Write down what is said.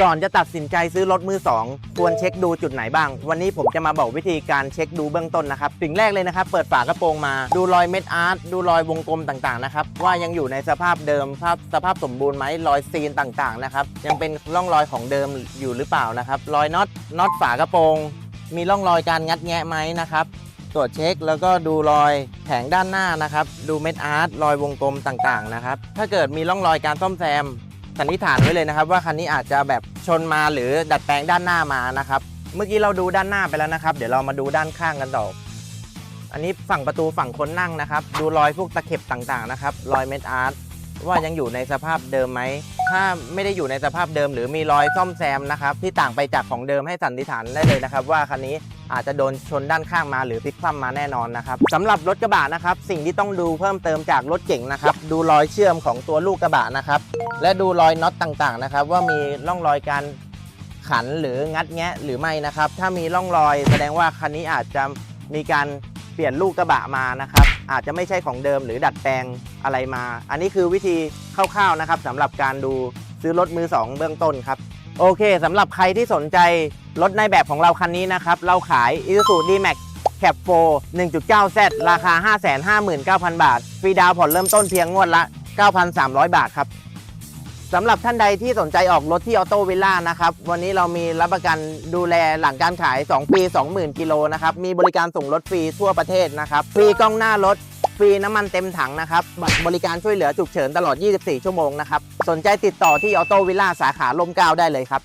ก่อนจะตัดสินใจซื้อรถมือ 2 ควรเช็คดูจุดไหนบ้าง วันนี้ผมจะมาบอกวิธีการเช็คดูเบื้องต้นนะครับสิ่งแรกเลยนะครับ เปิดฝากระโปรงมา ดูรอยเม็ดอาร์ตดูรอยวงกลมต่างๆนะครับว่ายังอยู่ในสภาพเดิมภาพสภาพสมบูรณ์ไหมรอยซีนต่างๆนะครับยังเป็นร่องรอยของเดิมอยู่หรือเปล่านะครับรอยน็อตน็อตฝากระโปรง มีร่องรอยการงัดแงะไหมนะครับตรวจเช็คแล้วก็ดูรอยแผงด้านหน้านะครับ ดูเม็ดอาร์ตรอยวงกลมต่างๆนะครับ ถ้าเกิดมีร่องรอยการซ่อมแซม สันนิษฐานไว้เลยนะครับ ว่าคันนี้อาจจะแบบชนมาหรือดัดแปลงด้านหน้ามานะครับ เมื่อกี้เราดูด้านหน้าไปแล้วนะครับ เดี๋ยวเรามาดูด้านข้างกันต่อ อันนี้ฝั่งประตูฝั่งคนนั่งนะครับ ดูรอยพวกตะเข็บต่างๆนะครับ รอยเม็ดอาร์ตว่ายังอยู่ในสภาพเดิมไหม ถ้าไม่ได้อยู่ในสภาพเดิม หรือมีรอยซ่อมแซมนะครับที่ต่างไปจากของเดิมให้สันนิษฐานได้เลยนะครับ ว่าคันนี้ อาจจะโดนชนด้านข้างมาหรือพลิกคว่ำมาแน่นอนนะครับสำหรับรถกระบะนะครับ สิ่งที่ต้องดูเพิ่มเติมจากรถเก่งนะครับ ดูรอยเชื่อมของตัวลูกกระบะนะครับ และดูรอยน็อตต่างๆนะครับ ว่ามีร่องรอยการขันหรืองัดแงะหรือไม่นะครับ ถ้ามีร่องรอยแสดงว่าคันนี้อาจจะมีการเปลี่ยนลูกกระบะมานะครับ อาจจะไม่ใช่ของเดิมหรือดัดแปลงอะไรมา อันนี้คือวิธีคร่าวๆนะครับสำหรับการดูซื้อรถมือสองเบื้องต้นครับ โอเคสำหรับใครที่สนใจรถในแบบของเราคันนี้นะครับ เราขาย Isuzu D-Max Cap 4 1.9Z ราคา 559,000 บาท ฟรีดาวผ่อนเริ่มต้นเพียงงวดละ 9,300 บาทครับสำหรับท่านใดที่สนใจออกรถที่ออโต้วิลล่านะครับ วันนี้เรามีรับประกันดูแลหลังการขาย 2 ปี 20,000 กิโลนะครับ มีบริการส่งรถฟรีทั่วประเทศนะครับ ฟรีกล้องหน้ารถ รีน้ำมันเต็มถังนะครับบัตรบริการช่วยเหลือฉุกเฉินตลอด 24 ชั่วโมงนะครับ สนใจติดต่อที่ออโต้วิลล่าสาขาลมเกล้าได้เลยครับ